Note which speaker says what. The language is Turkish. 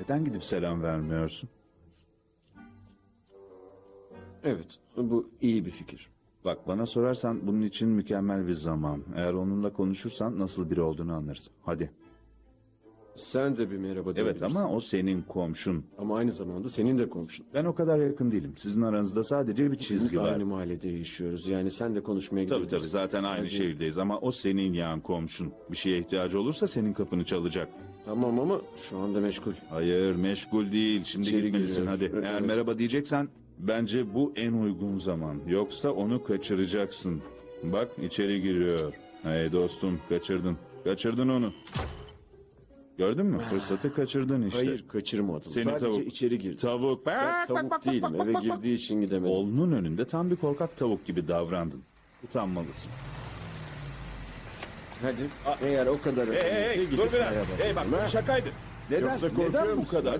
Speaker 1: Neden gidip selam vermiyorsun?
Speaker 2: Evet, bu iyi bir fikir.
Speaker 1: Bak bana sorarsan bunun için mükemmel bir zaman. Eğer onunla konuşursan nasıl biri olduğunu anlarız. Hadi.
Speaker 2: Sen de bir merhaba
Speaker 1: Evet
Speaker 2: diyebilirsin.
Speaker 1: ama o senin komşun.
Speaker 2: Ama aynı zamanda senin de komşun.
Speaker 1: Ben o kadar yakın değilim. Sizin aranızda sadece bir
Speaker 2: Biz
Speaker 1: çizgi var.
Speaker 2: aynı mahallede yaşıyoruz. Yani sen de konuşmaya
Speaker 1: Tabii
Speaker 2: gidebilirsin.
Speaker 1: tabii zaten aynı
Speaker 2: Bence-
Speaker 1: şehirdeyiz ama o senin yan komşun. Bir şeye ihtiyacı olursa senin kapını çalacak.
Speaker 2: Tamam ama şu anda meşgul.
Speaker 1: Hayır meşgul değil. Şimdi
Speaker 2: İçeri
Speaker 1: gitmelisin
Speaker 2: giriyor.
Speaker 1: hadi.
Speaker 2: Evet,
Speaker 1: Eğer
Speaker 2: evet.
Speaker 1: merhaba diyeceksen bence bu en uygun zaman. Yoksa onu kaçıracaksın. Bak içeri giriyor. Hey dostum kaçırdın. Kaçırdın onu. Gördün mü? Fırsatı kaçırdın işte.
Speaker 2: Hayır kaçırmadım.
Speaker 1: Seni
Speaker 2: Sadece
Speaker 1: tavuk.
Speaker 2: içeri girdim.
Speaker 1: Tavuk.
Speaker 2: Ben tavuk değilim. Eve girdiği için gidemedim.
Speaker 1: Oğlunun önünde tam bir korkak tavuk gibi davrandın. Utanmalısın.
Speaker 2: Hadi. Eğer o kadar önemliyse gidip merhaba.
Speaker 1: Hey bak bu şakaydı. Neden,
Speaker 2: Yoksa korkuyor
Speaker 1: neden bu
Speaker 2: musun?
Speaker 1: kadar?